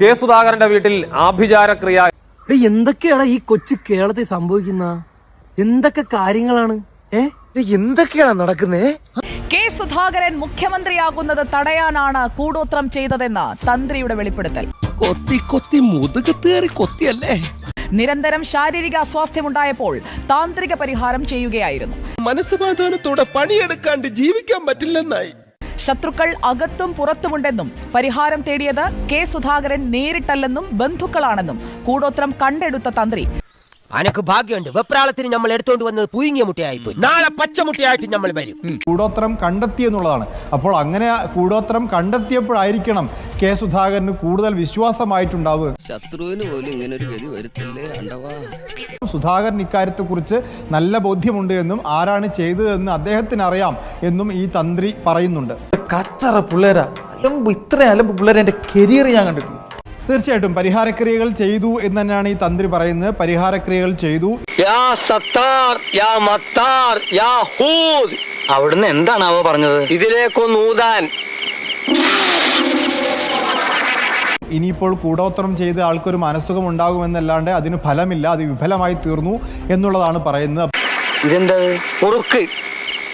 K സുധാകരന്റെ വീട്ടിൽ ആഭിചാരക്രിയ. എന്തൊക്കെയാണ് ഈ കൊച്ചു കേരളത്തിൽ സംഭവിക്കുന്ന? എന്തൊക്കെ കാര്യങ്ങളാണ്? ഏ? എന്തൊക്കെയാണ് നടക്കുന്നേ? കെ സുധാകരൻ മുഖ്യമന്ത്രിയാകുന്നത് തടയാനാണ് കൂടോത്രം ചെയ്തതെന്ന് തന്ത്രിയുടെ വെളിപ്പെടുത്തൽ. കൊത്തി കൊത്തി മുതുകത്തേറി കൊത്തിയല്ലേ? നിരന്തരം ശാരീരിക അസ്വാസ്ഥ്യമുണ്ടായപ്പോൾ താന്ത്രിക പരിഹാരം ചെയ്യുകയായിരുന്നു. മനസ്സമാധാനത്തോടെ പണിയെടുക്കാണ്ട് ജീവിക്കാൻ പറ്റില്ലെന്നായി. ശത്രുക്കൾ അകത്തും പുറത്തുമുണ്ടെന്നും പരിഹാരം തേടിയത് കെ സുധാകരൻ നേരിട്ടല്ലെന്നും ബന്ധുക്കളാണെന്നും കൂടോത്രം കണ്ടെടുത്ത തന്ത്രി. അനക്ക് ഭാഗ്യമുണ്ട്. വെപ്രാളത്തിന് നമ്മൾ എടുത്തുകൊണ്ട് വന്നത് പുഴുങ്ങിയ മുട്ടയായിപ്പോയി. നാളെ പച്ചമുട്ടയായിട്ട് നമ്മൾ വരും. കൂടോത്രം കണ്ടെത്തി എന്നുള്ളതാണ്. അപ്പോൾ അങ്ങനെ കൂടോത്രം കണ്ടെത്തിയപ്പോഴായിരിക്കണം കെ സുധാകരന് കൂടുതൽ വിശ്വാസമായിട്ടുണ്ടാവുക. ശത്രുവിന് പോലും ഇങ്ങനെ ഒരു ഗതി വരുത്തില്ലേ അണ്ടവാ? സുധാകരൻ ഇക്കാര്യത്തെക്കുറിച്ച് നല്ല ബോധ്യമുണ്ട് എന്നും ആരാണ് ചെയ്തതെന്ന് അദ്ദേഹത്തിന് അറിയാം എന്നും ഈ തന്ത്രി പറയുന്നുണ്ട്. കച്ചറ പിള്ളേരാ. അലമ്പ് ഇത്രയും അലമ്പ് പിള്ളേരെ എന്റെ കരിയർ ഞാൻ കണ്ടിട്ടില്ല. തീർച്ചയായിട്ടും പരിഹാരക്രിയകൾ ചെയ്തു എന്ന് തന്നെയാണ് ഈ തന്ത്രി പറയുന്നത്. പരിഹാരക്രിയകൾ ചെയ്തു. യാ സത്താർ യാ മത്താർ യാ ഹൂദ്. അവിടുന്ന് അവ പറഞ്ഞത്? ഇതിലേക്കൊന്ന് ഊതാൻ. ഇനിയിപ്പോൾ കൂടോത്രം ചെയ്ത് ആൾക്കൊരു മനസ്സുഖം ഉണ്ടാകുമെന്നല്ലാണ്ട് അതിന് ഫലമില്ല അത് വിഫലമായി തീർന്നു എന്നുള്ളതാണ് പറയുന്നത്. ഇതെന്താ ഉറുക്ക്.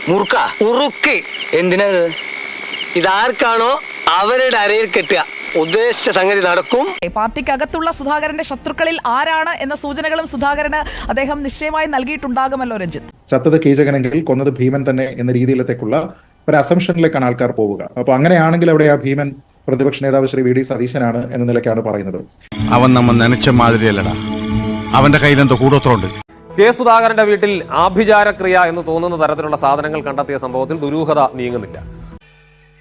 മുറുക്ക. ഉറുക്ക്. എന്തിനത് ഇതാർക്കാണോ അവരുടെ അരയിൽ കെട്ടുക? ഉദ്ദേശിച്ച സംഗതി നടക്കും. പാർട്ടിക്കകത്തുള്ള സുധാകരന്റെ ശത്രുക്കളിൽ ആരാണ് എന്ന സൂചനകളും സുധാകരന് അദ്ദേഹം നിശ്ചയമായി നൽകിയിട്ടുണ്ടാകുമല്ലോ രഞ്ജിത്ത്. ചത്തത് കീചകനെങ്കിൽ കൊന്നത് ഭീമൻ തന്നെ എന്ന രീതിയിലത്തേക്കുള്ള ഒരു അസംഷനിലേക്കാണ് ആൾക്കാർ പോവുക. അപ്പൊ അങ്ങനെയാണെങ്കിൽ അവിടെ ആ ഭീമൻ പ്രതിപക്ഷ നേതാവ് ശ്രീ വി ഡി സതീശനാണ് എന്ന നിലയ്ക്കാണ് പറയുന്നത്. അവൻ നമ്മൾ നനച്ച മാതിരിയല്ലടാ. അവന്റെ കയ്യിൽ എന്തോ കൂടോത്രമുണ്ട്. കെ സുധാകരന്റെ വീട്ടിൽ ആഭിചാരക്രിയ എന്ന് തോന്നുന്ന തരത്തിലുള്ള സാധനങ്ങൾ കണ്ടെത്തിയ സംഭവത്തിൽ ദുരൂഹത നീങ്ങുന്നില്ല.